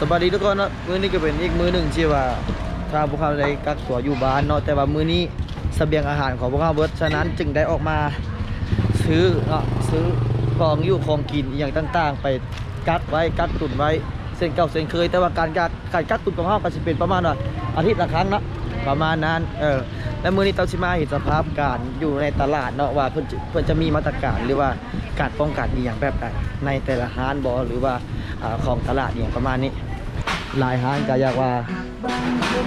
สวัสดีทุกคนเนาะมื้อนี้ก็เป็นอีกมื้อหนึ่งที่ว่าถ้าพวกเขาได้กักตัวอยู่บ้านเนาะแต่ว่ามื้อนี้เสบียงอาหารของพวกเขาเบิดฉะนั้นจึงได้ออกมาซื้อเนาะซื้อของอยู่ของกินอย่างต่างๆ ไปกักไว้กักตุนไว้เส้นเก่าเส้นเคย แต่ว่าการกักการกักตุนของเขาก็จะเป็นประมาณว่าอาทิตย์ละครั้งเนาะประมาณนั้นเออและมื้อนี้เตาชิมาเห็นสภาพการอยู่ในตลาดเนาะว่าเพิ่นจะเพิ่นจะมีมาตรการหรือว่าการป้องกันอีหยังแบบใดในแต่ละร้านบ่หรือว่าของตลาดอย่างประมาณนี้ หลายห้างก็อยากว่า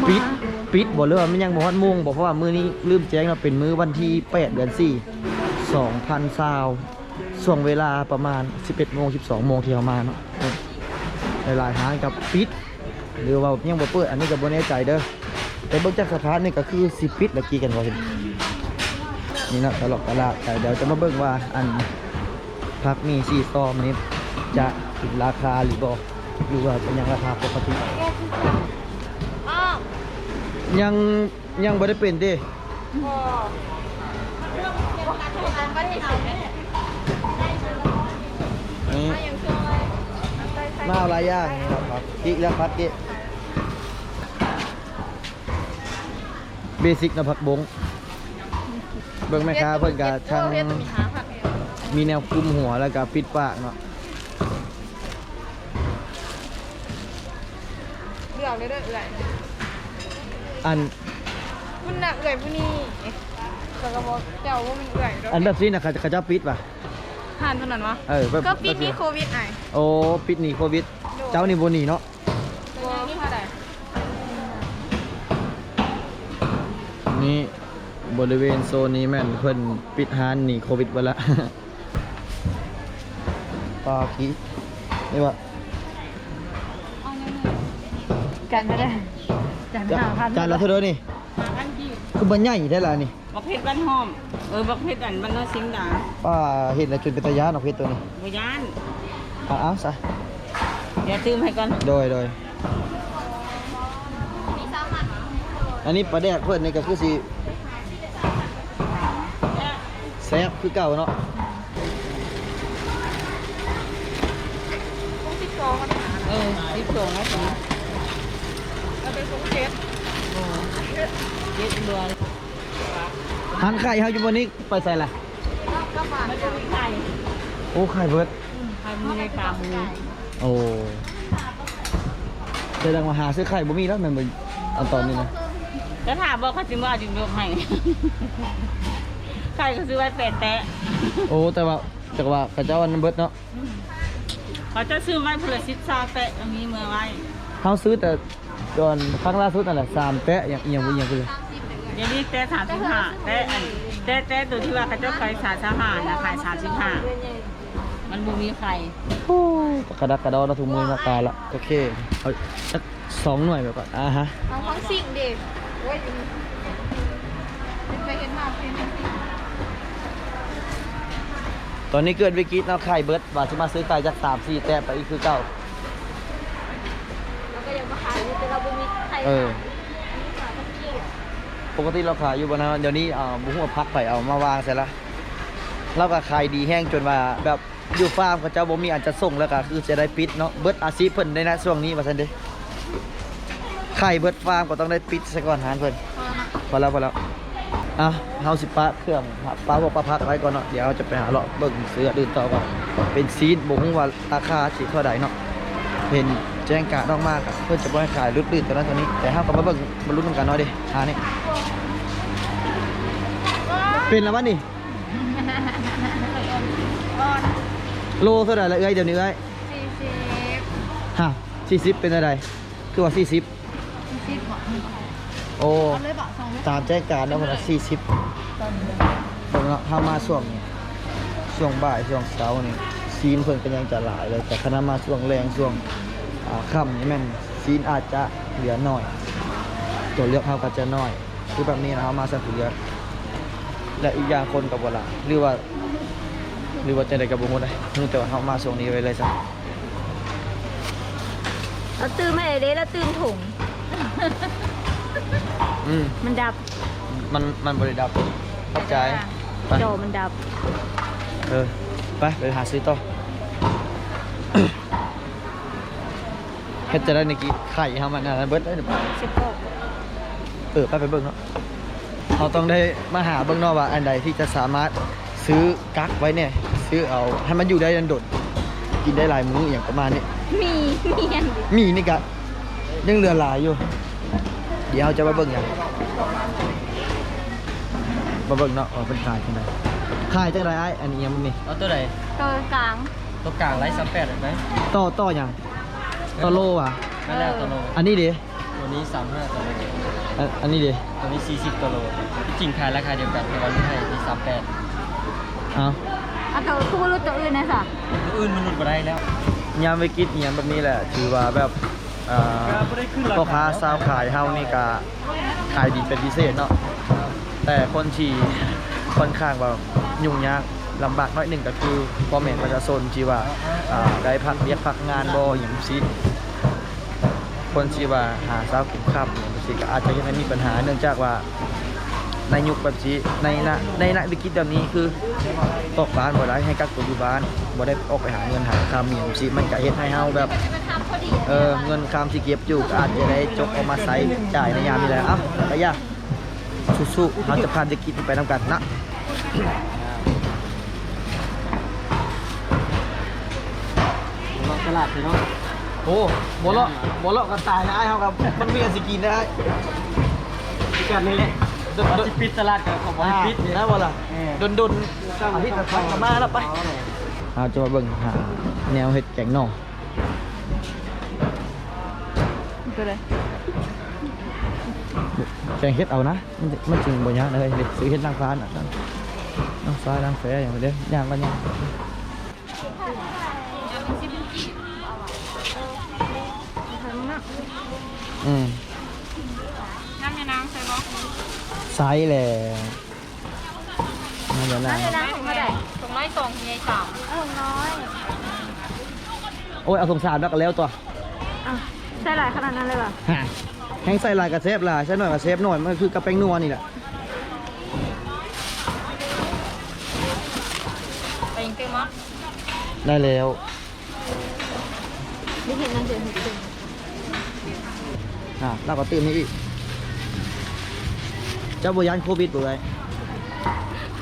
ปิดปิดบ่เลยว่ามันยังบ่ฮอดโมงบ่เพราะว่ามื้อนี้ลืมแจ้งว่าเป็นมื้อวันที่ 8 เดือน4 2020ช่วงเวลาประมาณ 11โมง12โมงที่เรามาเนาะหลายห้างกับปิด หรือว่ายังบ่เปิดอันนี้ก็บ่แน่ใจเด้อแต่เบิ่งจากสถานนี่ก็คือสิปิดแล้วกี่กันบ่านี่นะตลกตลาดแต่เดี๋ยวจะมาเบิ่งว่าอันพักมีซีซอมนี้จะถึงราคาหรือบ่ หรือว่าเป็นยังราคาปกติ อ้าวยังยังบ่ได้เป็นเด้พอเรื่องเกี่ยวกับการทำงานก็ที่สุดเนี่ยนี่มาอย่างช่วยใส่ใส่มาเอาหลายอย่างนี่ครับครับอีกแล้วพัดดิเบสิกนะผักบงเบิ่งแม่ค้าเพิ่นก็ช่างเรียกตัวมีหาผักเนี่ยมีแนวคลุมหัวแล้วก็ปิดปากเนาะ อกเลยเด้อเอื่อยอันมันหนักเอื่อยผู้นี้แต่ก็บอกเจ้าว่ามันเอื่อยเด้อันแบบนี้นะเขาเขาเจะปิดป่ะผ่านตัวนั้นวะเออแบบก็ปีนี้โควิดไอ้โอ้ปิดหนีโควิด เจ้านี่บ่หนีเนาะตัวนี้เท่าไหร่นี่บริเวณโซนนี้แม่นเพิ่นปิดห้านหนีโควิดไปละปากีนี่ว่า กันไม่ได้กันจาหาพันจานละเท่าเดิมนี่มาพันกี่คือมันใหญ่ได้ละนี่บักเพชรบ้านหอม เออบักเพชรอันบ้านโนนสิงห์ดาป้าเห็นแล้วจนเป็นตะยานเอาเพชรตัวนี้บยานเอาเอาซะเดี๋ยวตื้มให้ก่อนโดยโดยอันนี้ปลาแดกเพิ่นนี่ก็คือสิแซ่บคือเก่าเนาะพวกที่สองมันหาเออสิบสองนะสิเราไปพวก หันไข่เฮาอยู่บนนี้ไปใส่ละก็มามันจะมีไข่โอ้ไข่เบิดไข่มีในกาหมูโอ้แสดงว่าหาซื้อไข่บ่มีแล้วแม่นบ่อันตอนนี้นะแล้วถามบอกเขาจิว่าจิยกให้ไข่ก็ซื้อไว้แปดแตะโอ้แต่ว่าจักว่าเขาเจ้าอันนั้เบิดเนาะเขาจะซื้อไว้เพื่อสิบซาแตะตรงนี้เมื่อไว้เฮาซื้อแต่ ก่อนครั้งล่าสุดนั่นแหละ3แปะอย่างอีหยังบ่อีหยังคือเดี๋ยวนี้แตะสามสิบห้าแตะอันแตะแตะตัวที่ว่าเขาจะขายสามสิบห้านะขายสามสิบห้ามันบูมีไข่โอ้กระดักกระดอนะถุงมือมาตายละโอเคเอาสักสองหน่วยไปก่อนอ่าฮะเอาของสิ่งเด็กโอ้ยเคยเห็นมาเป็นตอนนี้เกิดวิกฤตเนาะไข่เบิดว่าสิมาซื้อไก่จาก3 4แตะไปอีกคือเก่า แล้วก็ยังมาขายอยู่แต่เราไม่มีใคร เออ ปกติเราขายอยู่บนนั้นเดี๋ยวนี้อ่าบุ้งมาพักไปเอามาวางเสร็จละเราก็ขายดีแห้งจนว่าแบบอยู่ฟาร์มเขาเจ้าบ่มีอันจะส่งแล้วก็คือจะได้ปิดเนาะเบิดอาชีพเพิ่นได้นะช่วงนี้ว่าซั่นเด้ไข่เบิดฟาร์มก็ต้องได้ปิดซะก่อนหานเพิ่นพอแล้วพอแล้วอะเฮาสิปะเครื่องปะบอกปะพักไว้ก่อนเนาะเดี๋ยวเราจะไปหาเลาะเบิ่งเสื้ออื่นต่อก่อนเป็นซีนบ่ฮู้ว่าราคาสิเท่าใดเนาะเห็น จ้งกะต้องมากอะเพิ่นจะบ่ให้ขายลุดลื่นตัวนั้นตัวนี้ แต่เฮาก็มาเบิ่งมาลุ้นกันเนาะเด้หานี่เป็นแล้ววะนี่โลเท่าไหร่ละเอ้ยเดี๋ยวนี้เอ้ยสี่สิบฮะสี่สิบเป็นอะไรคือว่าสี่สิบสี่สิบหมดโอ้เอาเลยบะสองเลยตามแจ้งการแล้วคนละสี่สิบผมเนาะถ้ามาช่วงช่วงบ่ายช่วงเช้านี่ซีนเพิ่นก็ยังจะหลายเลยแต่คณะมาช่วงแรงช่วงอ่า ค่ำนี่แม่นซีนอาจจะเหลือน้อย ตัวเลือกเขาก็จะน้อย คือแบบนี้นะเขามาสักเหลือและอีกอย่างคนกับเวลาหรือว่าหรือว่าจะได้กับบุ้งได้นู่นแต่ว่าเขามาช่วงนี้ไว้เลยซะเราตื่นไม่ได้เราตื่นถุงอืมมันดับ มันมันบริดับเข้าใจไปจอมันดับ เออ ไป ไปหาซื้อต่อ เฮ็ดจะได้ในกี้ไข่เฮามันอันนั้นเบิดได้หรือเปล่าสิบหกเออไปไปเบิ่งเนาะเราต้องได้มาหาเบิ่งเนาะว่าอันใดที่จะสามารถซื้อกักไว้เนี่ย ซื้อเอาให้มันอยู่ได้ยันโดดกินได้หลายมื้ออย่างประมาณนี้มีมีอันเดียวมีนี่กะยังเหลือหลายอยู่ เดี๋ยวเราจะมาเบิ่งอย่างมาเบิ่งเนาะว่าเป็นขายจังไดขายจังไดไอ้อันนี้ยังมันมีเอาตัวไหนตัวกลางตัวกลางไร้ซัมแปดไหมต่อต่ออย่าง ต่อโลว่ะนั่นแหละตัวโลอันนี้ดิตัวนี้สามห้าตัวโลอันอันนี้ดิตัวนี้สี่สิบตัวโลที่จริงขายราคาเดียวกันแต่ว่าไม่ให้ที่สามแปดเอาอะตัวคู่รู้ตัวอื่นนะสะตัวอื่นมันหลุดมาได้แล้วยามไปกินเนียแบบนี้แหละ ถือว่าแบบอ่าไม่ได้ขึ้นราคาพ่อค้าสาวขายเฮานี่ก็ขายดีเป็นพิเศษเนาะ แต่คนที่ค่อนข้างว่ายุ่งยากลำบากน้อยหนึ่งก็คือพ่อแม่ประชาชนที่ว่าอ่าได้พักเรียกพักงานบ่อย่างซี คนที่ว่าหาเช้ากินค่ำอย่างซีก็อาจจะยังมีปัญหาเนื่องจากว่าในยุคแบบนี้ในณในณวิกฤตแบบนี้คือตกบ้านบ่ได้ให้กักตัวอยู่บ้านบ่ได้ออกไปหาเงินหาคำอย่างซีมันก็เฮ็ดให้เฮาแบบเออเงินคำที่เก็บอยู่ก็อาจจะได้จกออกมาใช้จ่ายในยามนี้แหละอ้าไปย่าสู้ๆเราจะพาจะกินไปทำกันนะตลาดเลยเนาะ โอ้บอลเลาะบอลเลาะกันตายนะไอ้เขาครับมันมีอันสิกินได้พิกัดนี่แหละเราจะปิดตลาดกับของบริปิดเนี่ยนะบอลล่ะเออดนดนๆอาทิตย์ละครั้งก็มาแล้วไปเอาจะมาเบิ่งหาแนวเห็ดแกงหน่อตัวเลยแกงเห็ดเอานะมันมันจริงบ่ยากเลยเด็กซื้อเห็ดนางฟ้าน่ะนั่นนางฟ้านางแฝอย่างเดียวย่างก็ย่าง อืมน้ำในน้ำใส่บล็อกไซส์แหละนั่นแหละนะน้ำในน้ำของมาได้ถุงน้อยสองถุงใหญ่สามเออน้อยโอ้ยเอาสงสารแล้วก็แล้วตัวอะใส่หลายขนาดนั้นเลยเหรอฮะแห้งใส่ลายกับเซฟลายใส่หน่อยกับเซฟหน่อยมันคือกระเป้งนัวนี่แหละไปยิงเต็มมั้งได้แล้วไม่เห็นนั่นเดี๋ยวเห็นเต็ม อะเราก็ตื่นนี้อีกเจ้าบยันโควิดบ่ไง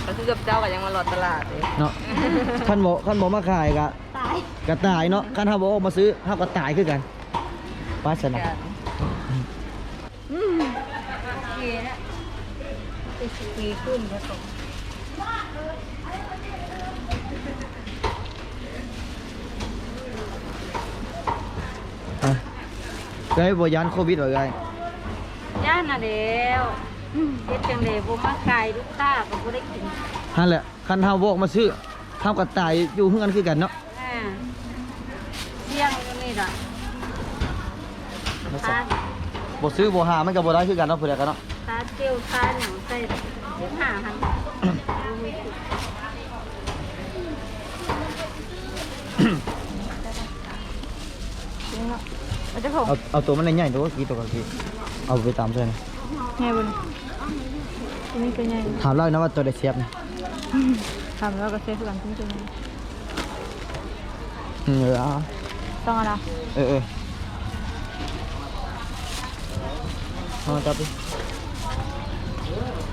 ก็คือกับเจ้ากับยังมาหลอดตลาดเลยเนาะขั้นบ่ขั้นบ่มาขายกะตายกะตายเนาะขั้นถ้าบ่ออกมาซื้อเฮาก็ตายคือกันไป้าสนะอืมเกียร์นะไปสกีขึ้นแล้วก็อ่ ได้บ่ยันโควิดบ่ไงย่านน่ะเดียวเฮ็ดจังเลยบ่มาขายลูกค้าก็บ่ได้กินนั่นแหละขั้นเฮาบ่ออกมาซื้อเฮาก็ตายอยู่เฮือนคือกันเนาะอ่าเที่ยงตรงนี้ล่ะทานบ่ซื้อบ่หามันก็บ่ได้คือกันเนาะผู้ใดกันเนาะทานเจียวทานหยังใส่เจ็บหาหันบ่มีสิจริงเนาะเอาเจะของเอาเอาตัวมันใหญ่ๆตัวกี่ตัวกี่เอาไปตามใช่ไหมไงบุญตัวนี้เป็นไงถามเล่านะว่าตัวได้เสียบนะทำแล้วก็เซฟกันที่เป็นไงเออเอาต้องอะไรเออเออเอามาจับดิ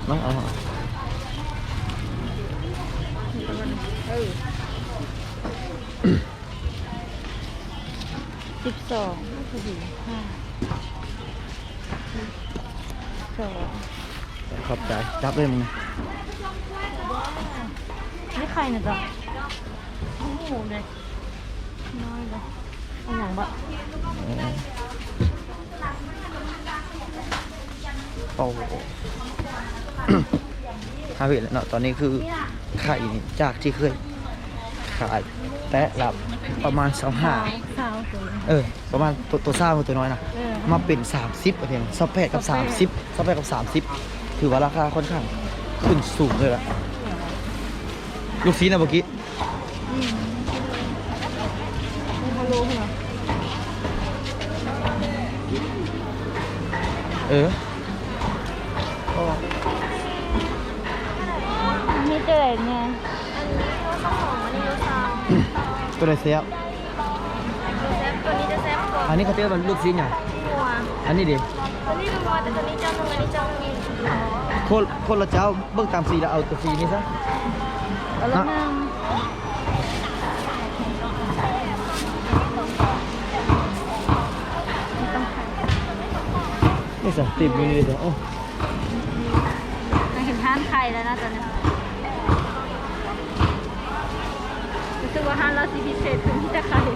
มาเอามาเออ สิบสองสี่ห้าสองขอบใจ จับเลยมึงนะนี่ใครนะจ๊ะโอ้โหเลยน้อยเลยเอาอย่างบะโอ้โหฮาเหนแล้วเนาะตอนนี้คือไข่จากที่เคย ขายแตะหลับประมาณสองห้าสาวสวยเออ ประมาณตัวตัวซ่าตัวน้อยนะเออมาเป็น 30เพียงซับแปดกับ 30ซับแปดกับ 30 ถือว่าราคาค่อนข้างขึ้นสูงเลยล่ะ ลูกซีนะเมื่อกี้ฮัลโหลเหรอเออมีเจอเนี่ย ตัวไหนเสียบตัวนี้จะแซ่บกว่าอันนี้เขาเรียกว่าลูกชิ้นไงหัวอันนี้ดิตัวนี้เป็นวัวแต่ตัวนี้เจ้าหนึ่งอันนี้เจ้าหนึ่งคนคนละเจ้าเบิ่งตามสีแล้วเอาตัวสีนี้ซะ เอาละหนึ่งนี่สิติดอยู่นี่เลยโอ้เห็นท่านไข่แล้วนะตอนนี้ สึกว่าห้าเราสีพิเศษถึงที่จะขาย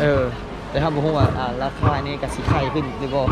เออ แต่ถ้าบอกว่าอ่ราคานี่กับสีไข่ขึ้นหรือเปล่า